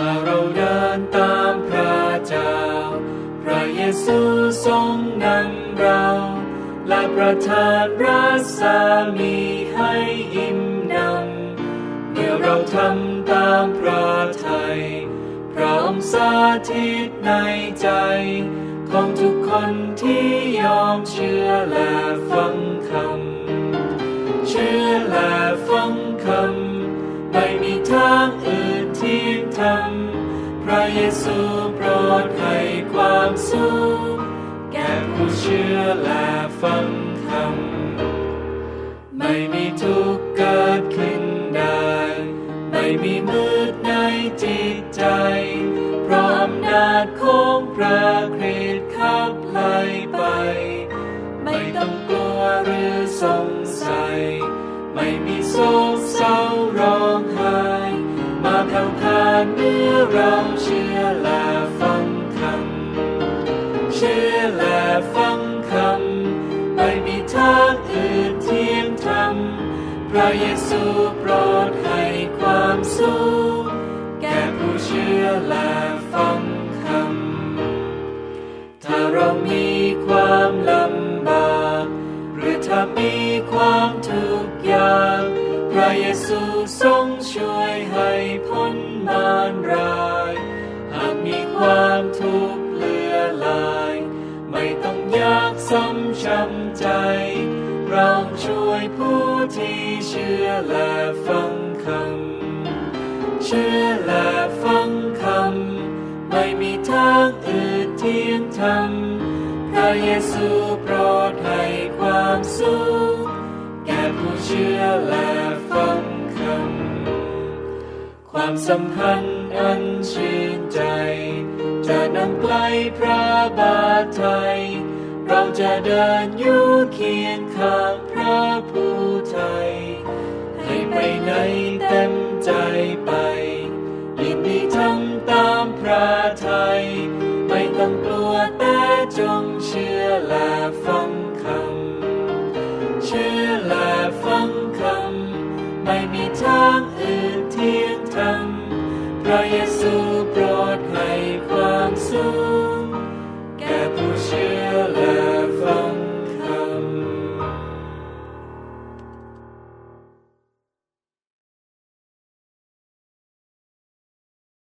ถ้าเราเดินตามพระเจ้า พระเยซูทรงนำเรา และประทานรัศมีให้อิ่มนำเมื่อเราทำตามพระทัยพระองค์สาธิตในใจของทุกคนที่ยอมเชื่อและฟังคำ เชื่อและฟังคำ ไม่มีทางอื่น ซูโปรดให้ความสุขแก่ผู้เชื่อและฟังคำไม่มีทุกข์เกิดขึ้นได้ ไม่มีมืดในจิตใจ เพราะอำนาจของพระคริสต์ขับไล่ไป ไม่ต้องกลัวหรือสงสัย ไม่มีโศกเศร้าานเมื่อเราเชื่อและฟังคำ เชื่อและฟังคำ ไม่มีทางอื่นเทียมทำพระเยซูโปรดให้ความสุขแก่ผู้เชื่อและฟังคำ ถ้าเรามีความลำบาก หรือถ้ามีความทุกข์ยาก พระเยซูทรงช่วย ช้ำใจ เราช่วยผู้ที่เชื่อและฟังคำ เชื่อและฟังคำ ไม่มีทางอื่นเทียงธรรม พระเยซูโปรดให้ความสุขแก่ผู้เชื่อและฟังคำ ความสัมพันธ์อันชื่นใจ จะนำไกลพระบาทไทย จะเดินอยู่เคียงข้างพระผู้ไทย ให้ไปไหนเต็มใจไป ยินดีทำตามพระไทย ไม่ต้องกลัวแต่จงเชื่อและฟังคำ เชื่อและฟังคำ ไม่มีทางอื่นเที่ยงธรพระเยซู